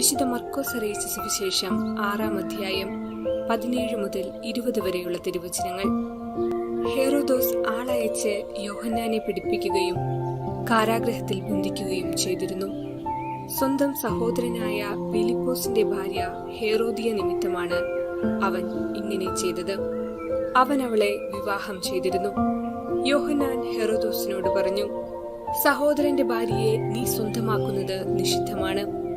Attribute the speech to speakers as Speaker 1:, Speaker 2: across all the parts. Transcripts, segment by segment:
Speaker 1: വിശുദ്ധ മർക്കോസ് അറിയിച്ച സുവിശേഷം ആറാം അധ്യായം പതിനേഴ് മുതൽ ഇരുപത് വരെയുള്ള തിരുവചനങ്ങൾ. ഹേറോദോസ് ആളയച്ച് യോഹന്നാനെ പിടിപ്പിക്കുകയും കാരാഗ്രഹത്തിൽ ബന്ധിക്കുകയും ചെയ്തിരുന്നു. സ്വന്തം സഹോദരനായ ഫിലിപ്പോസിന്റെ ഭാര്യ ഹേറോദിയ നിമിത്തമാണ് അവൻ ഇങ്ങനെ ചെയ്തത്. അവൻ അവളെ വിവാഹം ചെയ്തിരുന്നു. യോഹന്നാൻ ഹെറോദോസിനോട് പറഞ്ഞു സഹോദരന്റെ ഭാര്യയെ നീ സ്വന്തമാക്കുന്നത് നിഷിദ്ധമാണ്.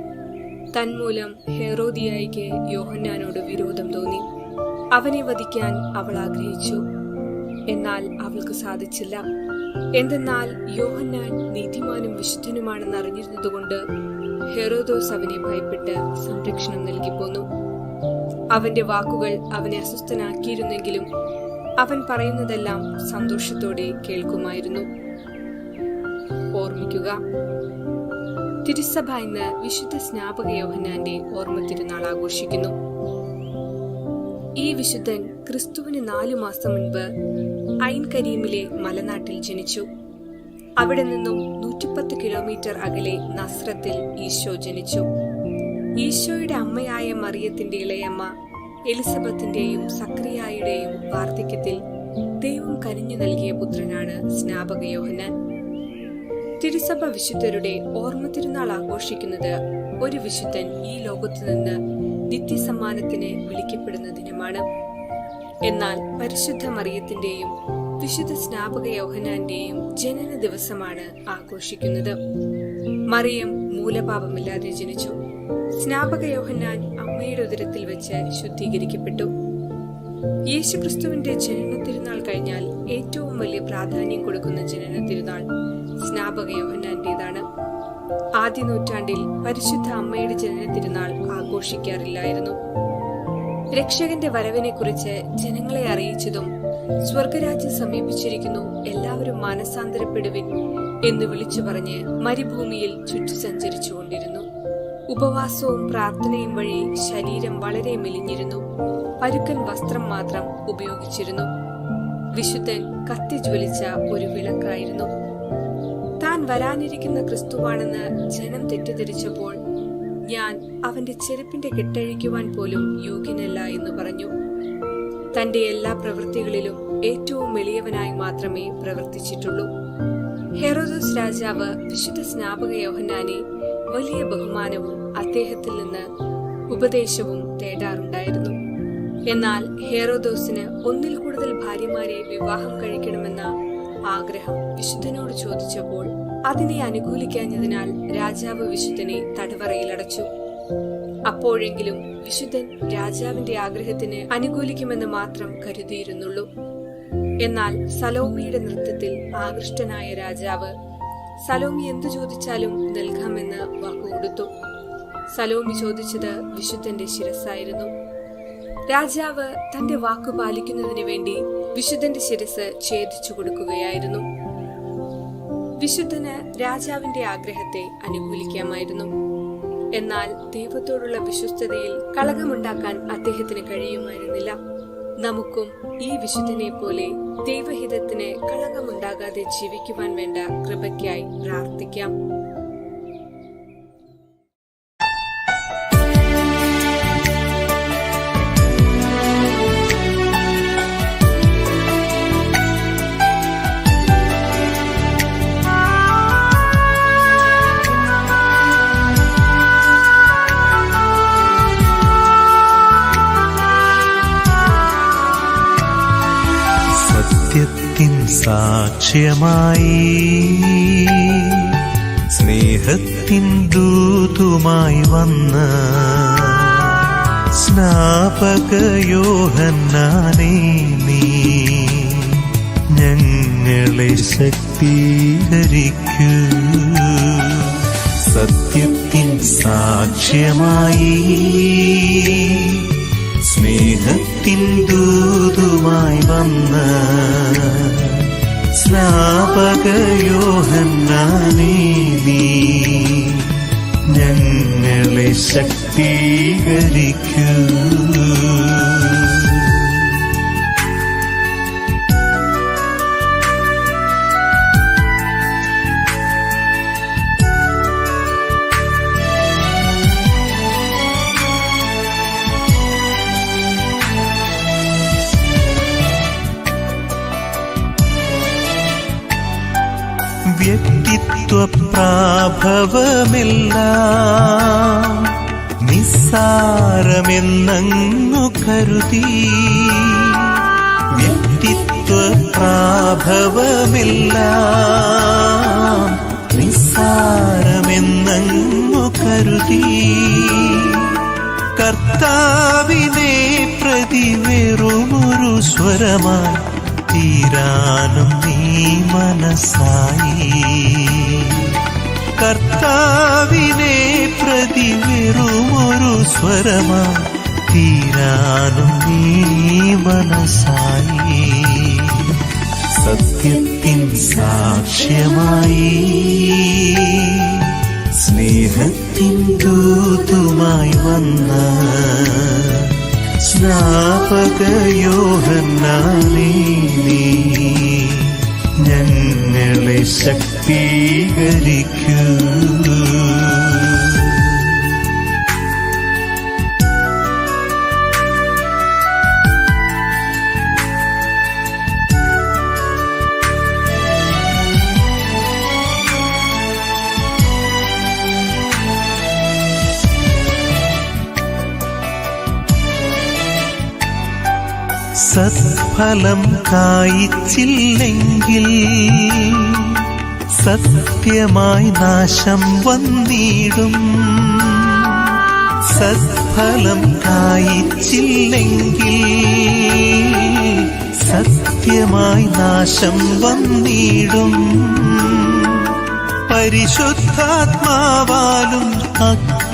Speaker 1: തന്മൂലം ഹെറോദിയായിക്ക് യോഹന്നാനോട് വിരോധം തോന്നി. അവനെ വധിക്കാൻ അവൾ ആഗ്രഹിച്ചു. എന്നാൽ അവൾക്ക് സാധിച്ചില്ല. എന്തെന്നാൽ യോഹന്നാൻ നീതിമാനും വിശുദ്ധനുമാണെന്ന് അറിഞ്ഞിരുന്നതുകൊണ്ട് ഹെറോദോസ് അവനെ ഭയപ്പെട്ട് സംരക്ഷണം നൽകി പോന്നു അവന്റെ വാക്കുകൾ അവനെ അസ്വസ്ഥനാക്കിയിരുന്നെങ്കിലും അവൻ പറയുന്നതെല്ലാം സന്തോഷത്തോടെ കേൾക്കുമായിരുന്നു. ഓർമ്മിക്കുക തിരുസഭ ഇന്ന് വിശുദ്ധ സ്നാപക യോഹനാന്റെ ഓർമ്മ തിരുനാൾ ആഘോഷിക്കുന്നു. ഈ വിശുദ്ധൻ ക്രിസ്തുവിന് നാലു മാസം മുൻപ് ഐൻ കരീമിലെ മലനാട്ടിൽ ജനിച്ചു. അവിടെ നിന്നും നൂറ്റിപ്പത്ത് കിലോമീറ്റർ അകലെ നസ്രത്തിൽ ഈശോ ജനിച്ചു. ഈശോയുടെ അമ്മയായ മറിയത്തിന്റെ ഇളയമ്മ എലിസബത്തിന്റെയും സക്രിയായുടെയും വാർദ്ധക്യത്തിൽ ദൈവം കനിഞ്ഞു നൽകിയ പുത്രനാണ് സ്നാപക യോഹന്നാൻ. തിരുസഭ വിശുദ്ധരുടെ ഓർമ്മ തിരുനാൾ ആഘോഷിക്കുന്നത് ഒരു വിശുദ്ധൻ ഈ ലോകത്തു നിന്ന് നിത്യസമ്മാനത്തിന് വിളിക്കപ്പെടുന്ന ദിനമാണ്. എന്നാൽ പരിശുദ്ധ മറിയത്തിന്റെയും വിശുദ്ധ സ്നാപക യോഹനാന്റെയും ജനന ദിവസമാണ് ആഘോഷിക്കുന്നത്. മറിയം മൂലപാപമില്ലാതെ ജനിച്ചു. സ്നാപക യോഹന്നാൻ അമ്മയുടെ ഉദരത്തിൽ വെച്ച് ശുദ്ധീകരിക്കപ്പെട്ടു. യേശുക്രിസ്തുവിന്റെ ജനന തിരുനാൾ കഴിഞ്ഞാൽ ഏറ്റവും വലിയ പ്രാധാന്യം കൊടുക്കുന്ന ജനന തിരുനാൾ സ്നാപക യോഹന്നാന്റേതാണ് ആദ്യ നൂറ്റാണ്ടിൽ പരിശുദ്ധ അമ്മയുടെ ജനന തിരുനാൾ ആഘോഷിക്കാറില്ലായിരുന്നു. രക്ഷകന്റെ വരവിനെ കുറിച്ച് ജനങ്ങളെ അറിയിച്ചതും സ്വർഗരാജ്യം സമീപിച്ചിരിക്കുന്നു എല്ലാവരും മാനസാന്തരപ്പെടുവിൻ എന്ന് വിളിച്ചു പറഞ്ഞ് മരുഭൂമിയിൽ ചുറ്റു സഞ്ചരിച്ചുകൊണ്ടിരുന്നു. ഉപവാസവും പ്രാർത്ഥനയും വഴി ശരീരം വളരെ മെലിഞ്ഞിരുന്നു. പരുക്കൻ വസ്ത്രം മാത്രം ഉപയോഗിച്ചിരുന്നു. വിശുദ്ധൻ കത്തിജ്വലിച്ച ഒരു വിളക്കായിരുന്നു. വരാനിരിക്കുന്ന ക്രിസ്തുവാണെന്ന് ജനം തെറ്റിദ്ധരിച്ചപ്പോൾ ഞാൻ അവന്റെ ചെരുപ്പിന്റെ കെട്ടഴിക്കുവാൻ പോലും യോഗ്യനല്ല എന്ന് പറഞ്ഞു. തന്റെ എല്ലാ പ്രവൃത്തികളിലും ഏറ്റവും എളിയവനായി മാത്രമേ പ്രവർത്തിച്ചിട്ടുള്ളൂ. ഹെറോദോസ് രാജാവ് വിശുദ്ധ സ്നാപക യോഹന്നാനെ വലിയ ബഹുമാനവും അദ്ദേഹത്തിൽ നിന്ന് ഉപദേശവും തേടാറുണ്ടായിരുന്നു. എന്നാൽ ഹെറോദോസിന് ഒന്നിൽ കൂടുതൽ ഭാര്യമാരെ വിവാഹം കഴിക്കണമെന്ന ആഗ്രഹം വിശുദ്ധനോട് ചോദിച്ചപ്പോൾ അതിനെ അനുകൂലിക്കാഞ്ഞതിനാൽ രാജാവ് വിശുദ്ധനെ തടവറയിലടച്ചു. അപ്പോഴെങ്കിലും വിശുദ്ധൻ രാജാവിന്റെ ആഗ്രഹത്തിന് അനുകൂലിക്കുമെന്ന് മാത്രം കരുതിയിരുന്നുള്ളൂ. എന്നാൽ സലോമിയുടെ നൃത്തത്തിൽ ആകൃഷ്ടനായ രാജാവ് സലോമി എന്തു ചോദിച്ചാലും നൽകാമെന്ന് വാക്കുകൊടുത്തു സലോമി ചോദിച്ചത് വിശുദ്ധന്റെ ശിരസ്സായിരുന്നു. രാജാവ് തന്റെ വാക്കു പാലിക്കുന്നതിന് വേണ്ടി വിശുദ്ധന്റെ ശിരസ് ഛേദിച്ചു കൊടുക്കുകയായിരുന്നു. വിശുദ്ധന് രാജാവിന്റെ ആഗ്രഹത്തെ അനുകൂലിക്കാമായിരുന്നു. എന്നാൽ ദൈവത്തോടുള്ള വിശ്വസ്തതയിൽ കളകമുണ്ടാക്കാൻ അദ്ദേഹത്തിന് കഴിയുമായിരുന്നില്ല. നമുക്കും ഈ വിശുദ്ധനെ പോലെ ദൈവഹിതത്തിന് കളകമുണ്ടാകാതെ ജീവിക്കുവാൻ വേണ്ട കൃപയ്ക്കായി പ്രാർത്ഥിക്കാം.
Speaker 2: സത്യത്തിൻ സാക്ഷ്യമായി സ്നേഹത്തിൻ ദൂതുമായി വന്ന സ്നാപകയോഹന്നാനേ നീ ഞങ്ങളെ ശക്തീകരിക്കൂ. സത്യത്തിൻ സാക്ഷ്യമായി സ്നേഹത്തിൻ ദൂതുമായി വന്ന സ്നാപകയോഹന്നാനേ നീ ഞങ്ങളെ ശക്തീകരിക്കൂ. പ്രാഭവമെല്ലാം നിസ്സാരമെന്നങ്ങു കരുതി. വ്യക്തിത്വ പ്രാഭവമെല്ലാം നിസ്സാരമെന്നങ്ങു കരുതി. കർത്താവിനെ പ്രതി വെറുമൊരു സ്വരമായി തീരാനും നീ മനസ്സായി. കർത്താവിനെ പ്രതി വെറുമൊരു സ്വരമാ. തീരാനും നീ മനസ്സായി. സത്യത്തിൻ സാക്ഷ്യമായി. സ്നേഹത്തിൻ ദൂതുമായി വന്ന സ്നാപകയോഹന്നാനേ നീ. ഞങ്ങളെ ശക്തീകരിക്കൂ. സത്ഫലം കായിച്ചില്ലെങ്കിൽ സത്യമായി നാശം വന്നിടും. സത്ഫലം കായിച്ചില്ലെങ്കിൽ സത്യമായി നാശം വന്നിടും. പരിശുദ്ധാത്മാവാലും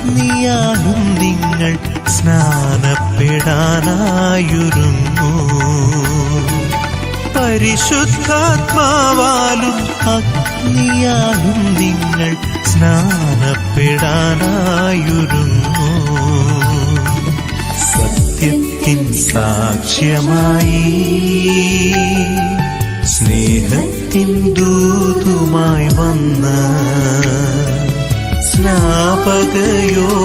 Speaker 2: അഗ്നിയാലും നിങ്ങൾ സ്നാനപ്പെടാനായുരുന്നു. പരിശുദ്ധാത്മാവാലും അഗ്നിയാലും നിങ്ങൾ സ്നാനപ്പെടാനായുരുന്നു. സത്യത്തിൻ സാക്ഷ്യമായി സ്നേഹത്തിൻ ദൂതുമായി വന്ന സ്നാപകയോഹന്നാനേ